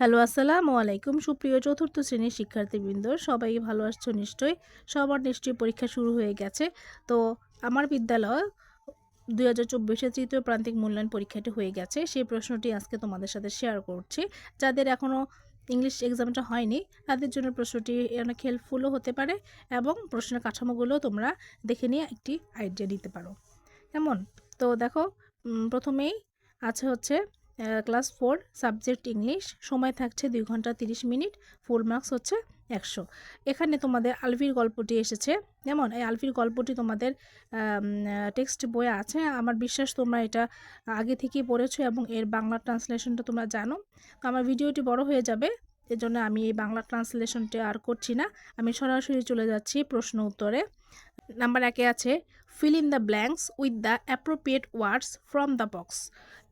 Hello, আসসালামু আলাইকুম। সুপ্রিয় চতুর্থ শ্রেণির শিক্ষার্থীবৃন্দ, সবাই ভালো আসছো নিশ্চয়ই? সবার নিশ্চয়ই পরীক্ষা শুরু হয়ে গেছে। তো আমার বিদ্যালয় দুই হাজার চব্বিশে তৃতীয় প্রান্তিক মূল্যায়ন পরীক্ষাটি হয়ে গেছে। সেই প্রশ্নটি আজকে তোমাদের সাথে শেয়ার করছি। যাদের এখনও ইংলিশ এক্সামটা হয়নি, তাদের জন্য প্রশ্নটি অনেক হেল্পফুলও হতে পারে এবং প্রশ্নের কাঠামোগুলো তোমরা দেখে নিয়ে একটি আইডিয়া দিতে পারো। কেমন? তো দেখো প্রথমেই আছে হচ্ছে ক্লাস ফোর সাবজেক্ট ইংলিশ সময় থাকছে দুই ঘণ্টা তিরিশ মিনিট ফুল মার্কস হচ্ছে একশো। এখানে তোমাদের আলভির গল্পটি এসেছে যেমন এই আলভির গল্পটি তোমাদের টেক্সট বইয়ে আছে। আমার বিশ্বাস তোমরা এটা আগে থেকেই পড়েছো এবং এর বাংলা ট্রান্সলেশনটা তোমরা জানো। তো আমার ভিডিওটি বড় হয়ে যাবে, এজন্য আমি এই বাংলা ট্রান্সলেশনটা আর করছি না। আমি সরাসরি চলে যাচ্ছি প্রশ্ন উত্তরে। নাম্বার একে আছে fill in the blanks with the appropriate words from the box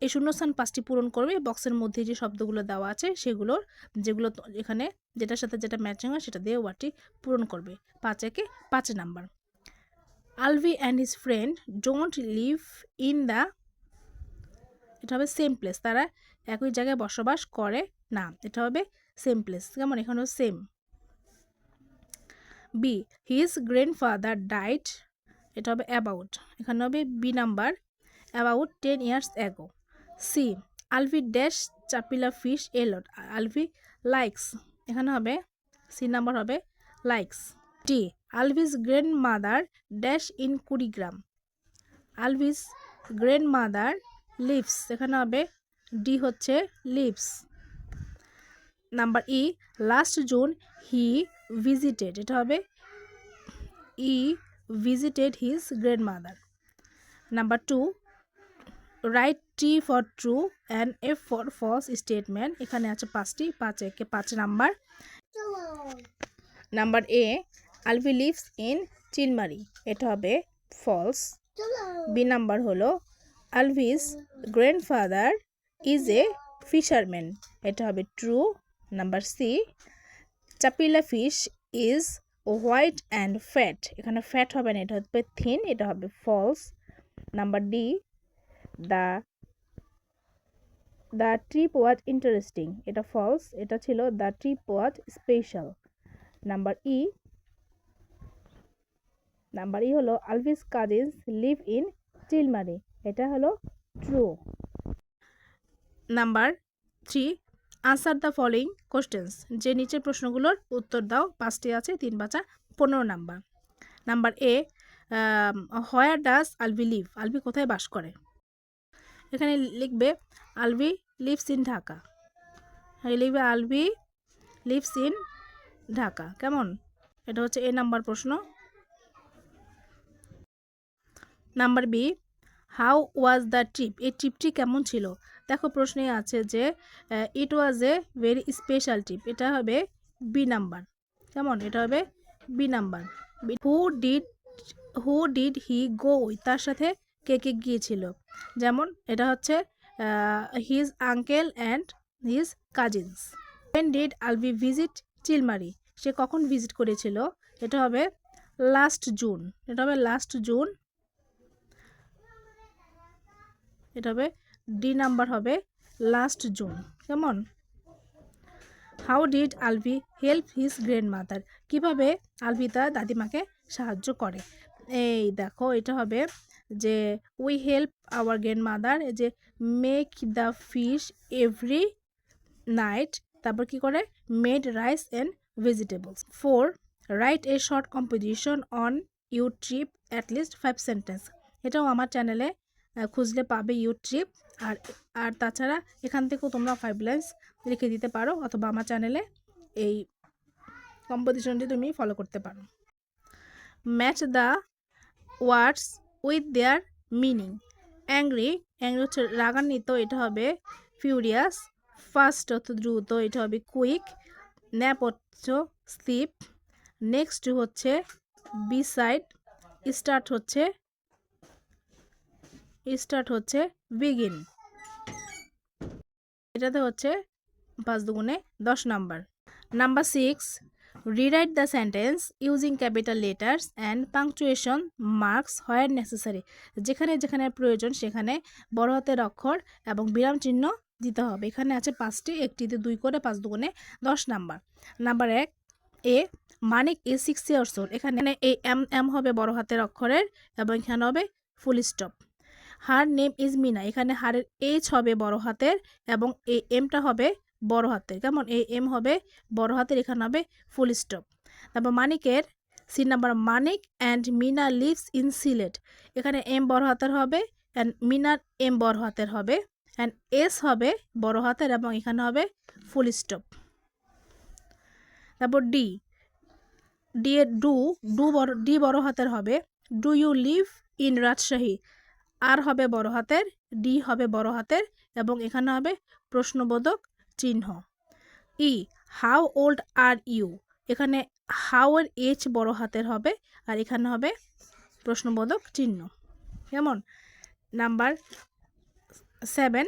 এই শূন্যস্থান পাঁচটি পূরণ করবে বক্সের মধ্যে যে শব্দগুলো দেওয়া আছে, সেগুলোর যেগুলো এখানে যেটার সাথে যেটা ম্যাচিং হয়, সেটা দিয়ে ওয়ার্ডটি পূরণ করবে। পাঁচ একে পাঁচ number. Alvi and his friend don't live in the এটা হবে সেম প্লেস তারা একই জায়গায় বসবাস করে না, এটা হবে সেম প্লেস কেমন? এখানেও same b his grandfather died এটা হবে অ্যাবাউট এখানে হবে B number about ten years ago C Alvi dash chapila fish a lot Alvi likes এখানে হবে সি নাম্বার হবে likes T Alvi's grandmother dash in Kurigram Alvi's grandmother lives এখানে হবে D হচ্ছে lives number E last June he visited এটা হবে E visited his grandmother number two write T for true and F for false statement এখানে আছে পাঁচটি, পাঁচ একে পাঁচ number. Number A Alvi lives in Chilmari এটা হবে ফলস বি নাম্বার হলো Alvi's grandfather is A fisherman এটা হবে true number C chapila fish is white and fat এখানে ফ্যাট হবে না, এটা হবে থিন এটা হবে false number D the the trip was interesting এটা ফলস এটা ছিল the trip was special number E number E হলো Alvi's cousins live in Chilmari এটা হলো true number three answer the following questions যে নিচের প্রশ্নগুলোর উত্তর দাও, পাঁচটি আছে, তিন বাচ্চা পনেরো number. Number A where does Alvi live Alvi কোথায় বাস করে? এখানে লিখবে আলভি লিভস ইন ঢাকা লিখবে আলভি লিভস ইন ঢাকা কেমন? এটা হচ্ছে এ নাম্বার প্রশ্ন। Number B how was the trip এই ট্রিপটি কেমন ছিল? দেখো প্রশ্নে আছে যে it was a very special trip এটা হবে বি নাম্বার কেমন? এটা হবে B number who did who did he go with তার সাথে কে কে গিয়েছিল? যেমন, এটা হচ্ছে his uncle and his cousins when did Alvi visit Chilmari সে কখন ভিজিট করেছিল? এটা হবে লাস্ট জুন এটা হবে লাস্ট জুন এটা হবে ডি নাম্বার হবে লাস্ট জুন, কেমন? How did Alvi help his grandmother কীভাবে আলভি তার দাদিমাকে সাহায্য করে? এই দেখো, এটা হবে যে we help our grandmother যে make the fish every night, তারপর কি করে? Made rice and vegetables. Four, write a short composition on you trip at least five sentences. এটাও আমার চ্যানেলে খুঁজলে পাবে ইউট্রিপ। আর আর তাছাড়া এখান থেকেও তোমরা ফাইভ লাইন্স লিখে দিতে পারো অথবা আমার চ্যানেলে এই কম্পোজিশনটি তুমি ফলো করতে পারো। Match the words with their meaning angry angry হচ্ছে রাগান্বিত, এটা হবে ফিউরিয়াস ফাস্ট অর্থ দ্রুত, এটা হবে কুইক ন্যাপ হচ্ছে স্লিপ নেক্সট হচ্ছে বিসাইড স্টার্ট হচ্ছে স্টার্ট হচ্ছে বিগিন এটাতে হচ্ছে পাঁচ দুগুণে দশ number. Number six rewrite the sentence using capital letters and punctuation marks where necessary যেখানে যেখানে প্রয়োজন সেখানে বড় হাতের অক্ষর এবং বিরাম চিহ্ন দিতে হবে। এখানে আছে পাঁচটি, একটিতে দুই করে পাঁচ দুগুণে দশ নাম্বার। নাম্বার এক, A Manik a six years old এখানে এ এম এম হবে বড় হাতের অক্ষরের এবং এখানে হবে full stop her name is Mina. এখানে হারের এইচ হবে বড় হাতের এবং এ এমটা হবে বড় হাতের। কেমন? এ এম হবে বড় হাতের, এখানে হবে ফুল স্টপ তারপর মানিকের C number Manik and Mina lives in Sylhet. এখানে এম বড় হাতের হবে অ্যান্ড মিনার এম বড় হাতের হবে অ্যান্ড এস হবে বড় হাতের এবং এখানে হবে ফুল স্টপ তারপর ডি। ডি এর ডু ডু বড়, ডি বড় হাতের হবে। Do you live in Rajshahi? আর হবে বড় হাতের ডি হবে বড় হাতের এবং এখানে হবে প্রশ্নবোধক চিহ্ন। E how old are you এখানে হাউ এর এইচ বড় হাতের হবে আর এখানে হবে প্রশ্নবোধক চিহ্ন। কেমন? Number seven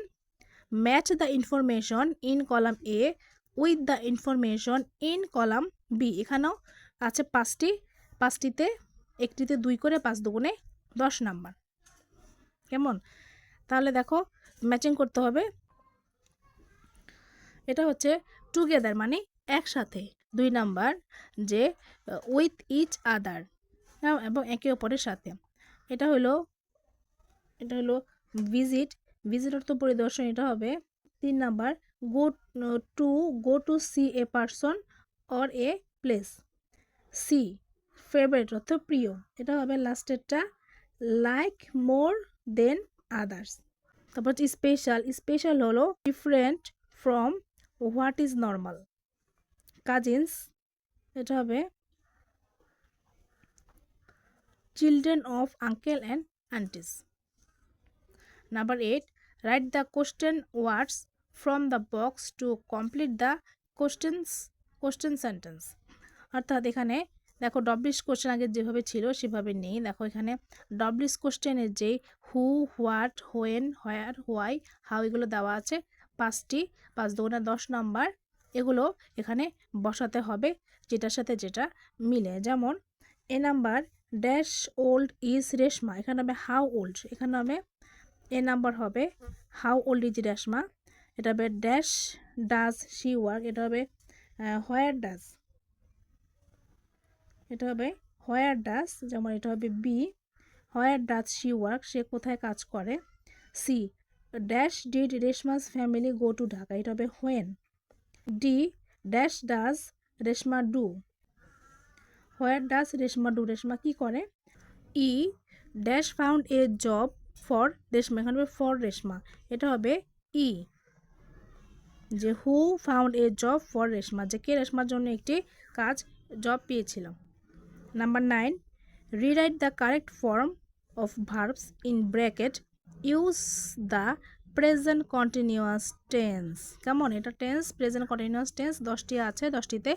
match the information in column A with the information in column B এখানেও আছে পাঁচটি, পাঁচটিতে, একটিতে দুই করে পাঁচ দুগুণে দশ নাম্বার। কেমন? তাহলে দেখো ম্যাচিং করতে হবে। এটা হচ্ছে টুগেদার মানে একসাথে। দুই নাম্বার যে উইথ ইচ আদার এবং একে অপরের সাথে। এটা হলো এটা হলো ভিজিট ভিজিট অর্থ পরিদর্শন, এটা হবে তিন number go to go to see a person or a place see favourite অর্থ প্রিয়। এটা হবে লাস্টেরটা লাইক মোর দেন আদার্স তারপর হচ্ছে স্পেশাল স্পেশাল হলো different from what is normal cousins এটা হবে children of uncle and aunties number eight write the question words from the box to complete the questions question sentence অর্থাৎ এখানে দেখো ডব্লিশ question আগে যেভাবে ছিল সেভাবে নেই। দেখো এখানে ডব্লিশ কোশ্চেনের যে who what when where why how এগুলো দেওয়া আছে, পাঁচটি, পাঁচ দুগুণে দশ নম্বর এগুলো এখানে বসাতে হবে যেটার সাথে যেটা মিলে। যেমন A number dash old is Reshma, এখানে হবে হাউ ওল্ড এখানে হবে এ নাম্বার হবে হাউ ওল্ড ইজ রেশমা, এটা হবে ড্যাশ ডাজ শি ওয়ার্ক এটা হবে হোয়ার ডাজ এটা হবে হোয়ার ডাস যেমন এটা হবে B where does she work সে কোথায় কাজ করে C dash did Reshma's family go to Dhaka, এটা হবে when D dash does Reshma do where does Reshma do Reshma কী করে E dash found a job for Reshma, এখানে for Reshma, এটা হবে E যে who found a job for Reshma, যে কে রেশমার জন্য একটি কাজ জব পেয়েছিল। Number nine rewrite the correct form of verbs in bracket use the present continuous tense কেমন এটা টেন্স প্রেজেন্ট কন্টিনিউয়াস টেন্স দশটি আছে, দশটিতে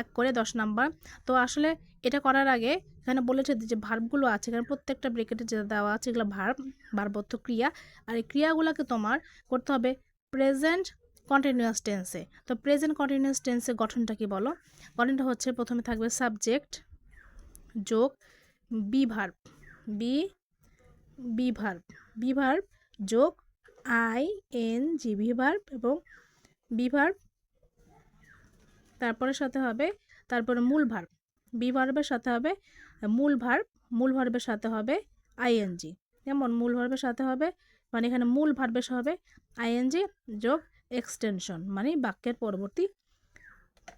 এক করে দশ নাম্বার তো আসলে এটা করার আগে এখানে বলেছে যে ভার্বগুলো আছে, এখানে প্রত্যেকটা ব্রেকেটে যেটা দেওয়া আছে, এগুলো ভার্ব ভার্বত্ব ক্রিয়া। আর এই ক্রিয়াগুলোকে তোমার করতে হবে প্রেজেন্ট কন্টিনিউয়াস টেন্সে তো প্রেজেন্ট কন্টিনিউয়াস টেন্সে গঠনটা কি বলো? গঠনটা হচ্ছে প্রথমে থাকবে সাবজেক্ট যোগ বি বি বি ভার্ব যোগ I, N, G be verb এবং বি ভার্ব তারপরে সাথে হবে, তারপরে মূল ভার্ব বি ভার্বের সাথে হবে মূল ভার্ব মূল ভার্বের সাথে হবে আইএনজি যেমন মূল ভার্বের সাথে হবে মানে এখানে মূল ভার্বের হবে আইএনজি যোগ এক্সটেনশন মানে বাক্যের পরবর্তী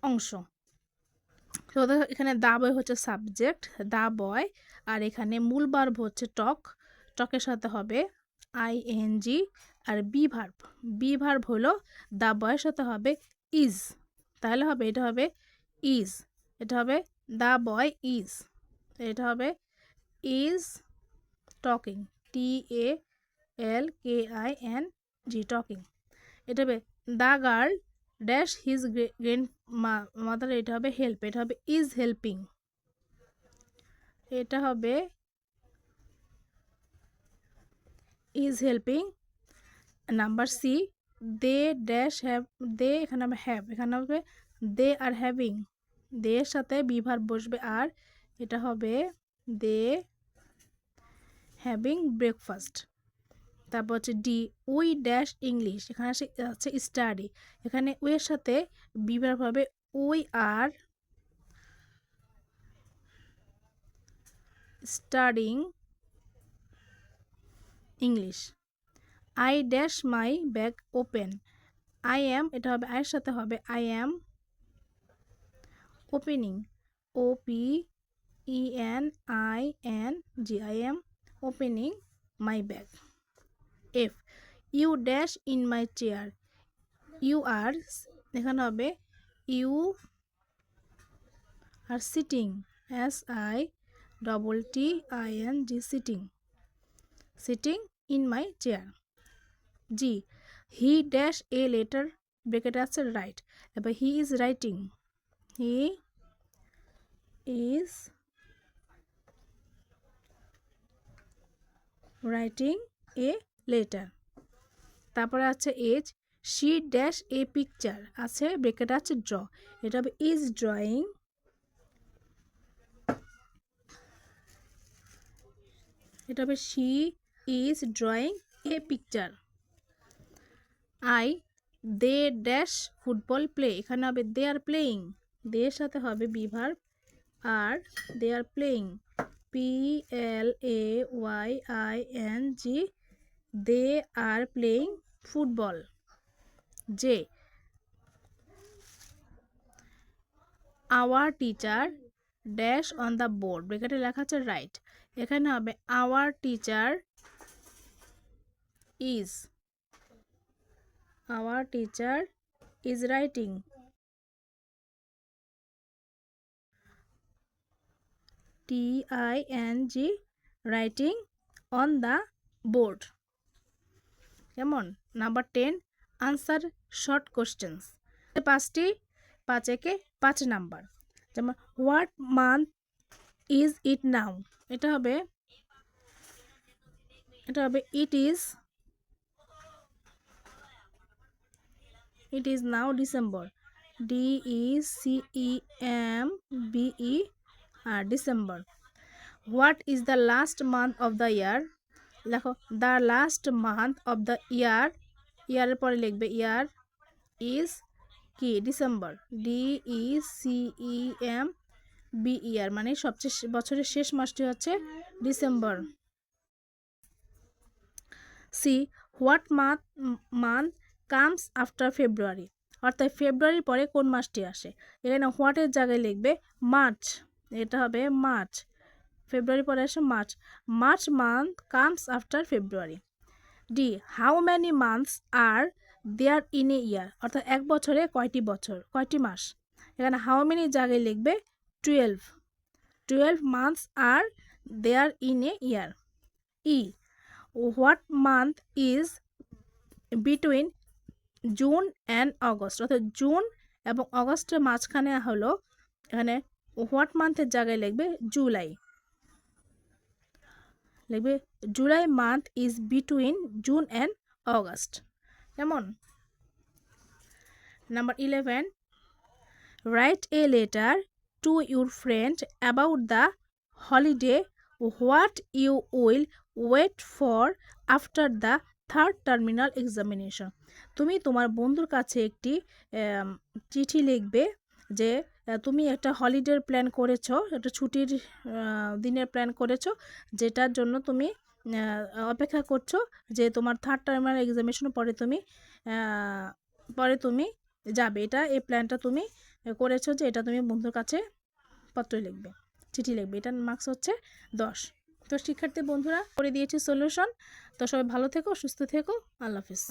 অংশ। তো এখানে দা বয় হচ্ছে সাবজেক্ট দা বয়, আর এখানে মূল ভার্ব হচ্ছে টক টকের সাথে হবে আইএনজি আর বি ভার্ব বি ভার্ব হলো দা বয়ের সাথে হবে ইজ তাহলে হবে, এটা হবে ইজ এটা হবে দা বয় ইজ এটা হবে is talking T A L K I N G talking এটা হবে the girl dash his grandmother এটা হবে হেল্প এটা হবে ইজ হেল্পিং এটা হবে is helping number C they dash have they এখানে হবে হ্যাভ এখানে হবে দে আর হ্যাভিং দে এর সাথে বিভার বসবে আর, এটা হবে দে হ্যাভিং ব্রেকফাস্ট তারপর হচ্ছে ডি উই ড্যাশ ইংলিশ এখানে আছে স্টাডি এখানে উইয়ের সাথে বিভার হবে we are studying English I dash my bag open I am এটা হবে আয়ের সাথে হবে I am opening O P E N I N G I am opening my bag F you dash in my chair you are এখানে হবে you are sitting S I double T I N G sitting sitting in my chair G he dash a letter bracket আছে write এবার he is writing he is writing a letter তারপরে আছে as she dash a picture আছে bracket আছে draw এটা হবে is drawing এটা হবে she is drawing a picture I they dash football play এখানে হবে দে আর প্লেয়িং দে এর সাথে হবে বিভার আর they are playing P L A Y I N G they are playing football যে our teacher dash on the board ব্রেকেটে লেখা আছে right এখানে হবে our teacher is our teacher is writing T I N G writing on the board কেমন number ten, answer short questions. পাঁচটি, পাঁচ একে পাঁচ নাম্বার। যেমন, what month is it now? এটা হবে এটা হবে, it is it is now December. D E C E M B E R December. What is the last month of the year? দেখো the last month of the year ইয়ারের পরে লিখবে year is কি? December D E C E M B year মানে সবচেয়ে বছরের শেষ মাসটি হচ্ছে December C what month month comes after February অর্থাৎ ফেব্রুয়ারির পরে কোন মাসটি আসে? এখানে হোয়াটের জায়গায় লিখবে মার্চ এটা হবে মার্চ ফেব্রুয়ারি পরে আসে March. March month comes after February D how many months are there in a year অর্থাৎ এক বছরে কয়টি বছর? কয়টি মাস? এখানে হাউ মেনি জায়গায় লিখবে twelve twelve months are there in a year E what month is between June and August অর্থাৎ জুন এবং অগস্টের মাঝখানে হলো এখানে হোয়াট মান্থের জায়গায় লিখবে জুলাই লিখবে July month is between June and August কেমন number eleven write a letter to your friend about the holiday what you will wait for after the third terminal examination তুমি তোমার বন্ধুর কাছে একটি চিঠি লিখবে যে তুমি একটা হলিডের প্ল্যান করেছ, একটা ছুটির দিনের প্ল্যান করেছ, যেটার জন্য তুমি অপেক্ষা করছ যে তোমার থার্ড টার্মিনাল এক্সামিনেশনের পরে তুমি পরে তুমি যাবে। এটা, এই প্ল্যানটা তুমি করেছ যে এটা তুমি বন্ধুর কাছে পত্র লিখবে, চিঠি লিখবে। এটার মার্কস হচ্ছে দশ। তো শিক্ষার্থী বন্ধুরা, করে দিয়েছি সলিউশন তো সবাই ভালো থেকো, সুস্থ থেকো। আল্লাহ হাফিজ।